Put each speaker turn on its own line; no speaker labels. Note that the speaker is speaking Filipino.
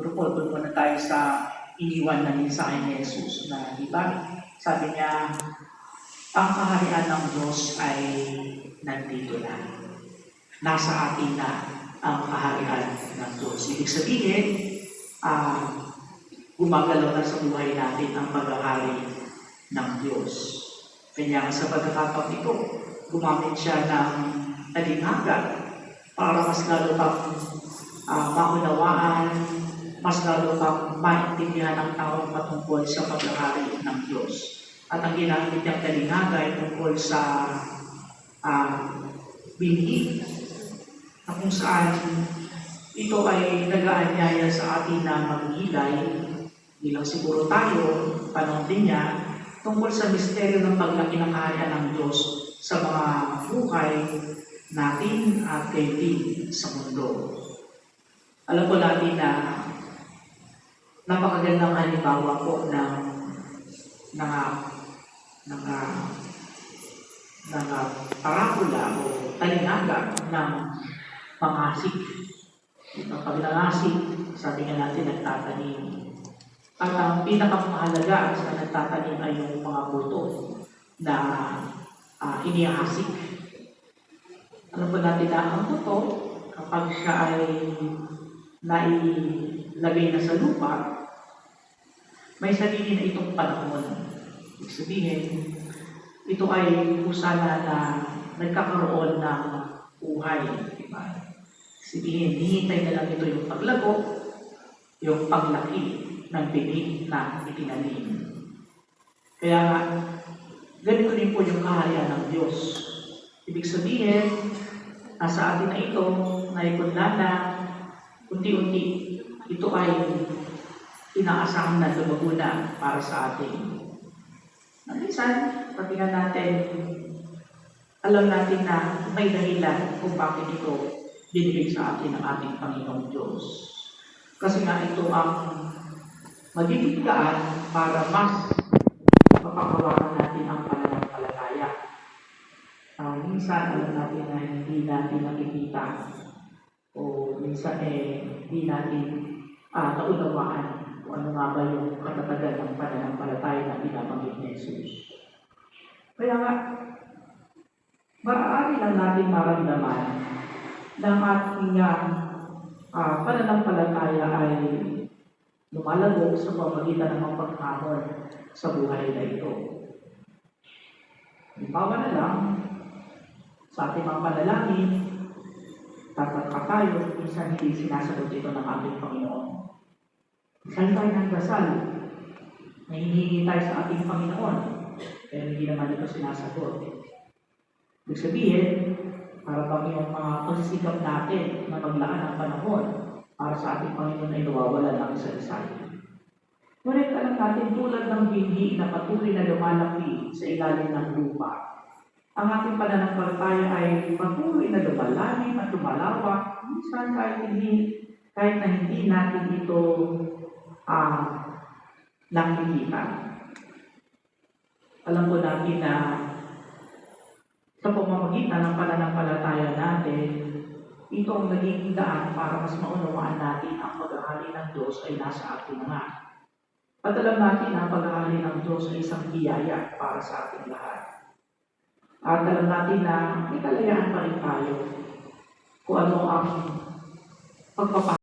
Pero po, doon muna tayo sa iniwan na mensahe ni Jesus na, di ba? Sabi niya, ang kaharian ng Diyos ay nandito na. Nasa atin na ang kaharian ng Diyos. Ibig sabihin, ah, gumagalaw na sa buhay natin ang paghahari ng Diyos. Kanya sa pagkakataon ito, gumamit siya ng talinhaga para mas lalo pang ah, maunawaan, mas lalo pang maintindihan ng tao patungkol sa paghahari ng Diyos. At ang ginamit niyang talinhaga ay tungkol sa uh, binhi na kung saan ito ay nag-aanyaya sa atin na maghilay bilang siguro tayo, panahon din niya, tungkol sa misteryo ng paglaki ng Diyos sa mga buhay natin at kay sa mundo. Alam po natin na napakagandang halimbawa po ng ng ng ng parakula o talinaga ng pangasik. Ang pagnangasik, sabi nga natin, nagtatanim. At ang pinakamahalaga sa nagtatanim ay yung mga buto na uh, iniasik. Alam po natin na ang buto, kapag siya ay nailagay na sa lupa, may sarili na itong panahon. Ibig sabihin, ito ay usana na nagkakaroon ng buhay. Diba? Sabihin, hihintay na lang ito yung paglago, yung paglaki ng pinig na itinanim. Kaya nga, ganito din po yung kaharian ng Diyos. Ibig sabihin, nasa atin na ito, naipunla na, unti-unti, ito ay inaasahan na lumago na para sa atin. Minsan, patingnan natin, alam natin na may dahilan kung bakit ito binigay sa atin ng ating Panginoong Diyos. Kasi nga ito ang magiging daan para mas mapakawakan natin ang pananampalataya. Uh, minsan, alam natin na hindi natin nakikita o minsan eh, hindi natin uh, naunawaan kung ano nga ba yung katatagan ng pananampalataya na binabanggit ni Jesus. Kaya nga, maaari lang natin maramdaman ng ating uh, pananampalataya ay lumalago sa pamagitan ng mga paghamon sa buhay na ito. Halimbawa na lang, sa ating mga panalangin, tatagka tayo, minsan hindi sinasagot ito ng ating Panginoon. Tayo ng dasal, nahihingi tayo sa ating Panginoon, pero hindi naman ito sinasagot. Ibig sabihin, para bang yung mga pagsisikap natin na maglaan ng panahon para sa ating Panginoon ay nawawala ng isa isa. Ngunit alam natin tulad ng hindi na patuloy na lumalaki sa ilalim ng lupa. Ang ating pananampalataya ay patuloy na lumalalim at lumalawak. Minsan kahit hindi, kahit na hindi natin ito uh, nakikita. Alam po natin na sa pamamagitan ng pananampalataya natin, ito ang nagiging daan para mas maunawaan natin ang paghahali ng Diyos ay nasa atin nga. At alam natin na ang paghahali ng Diyos ay isang biyaya para sa ating lahat. At alam natin na may kalayaan pa rin tayo kung ano ang pagpapahali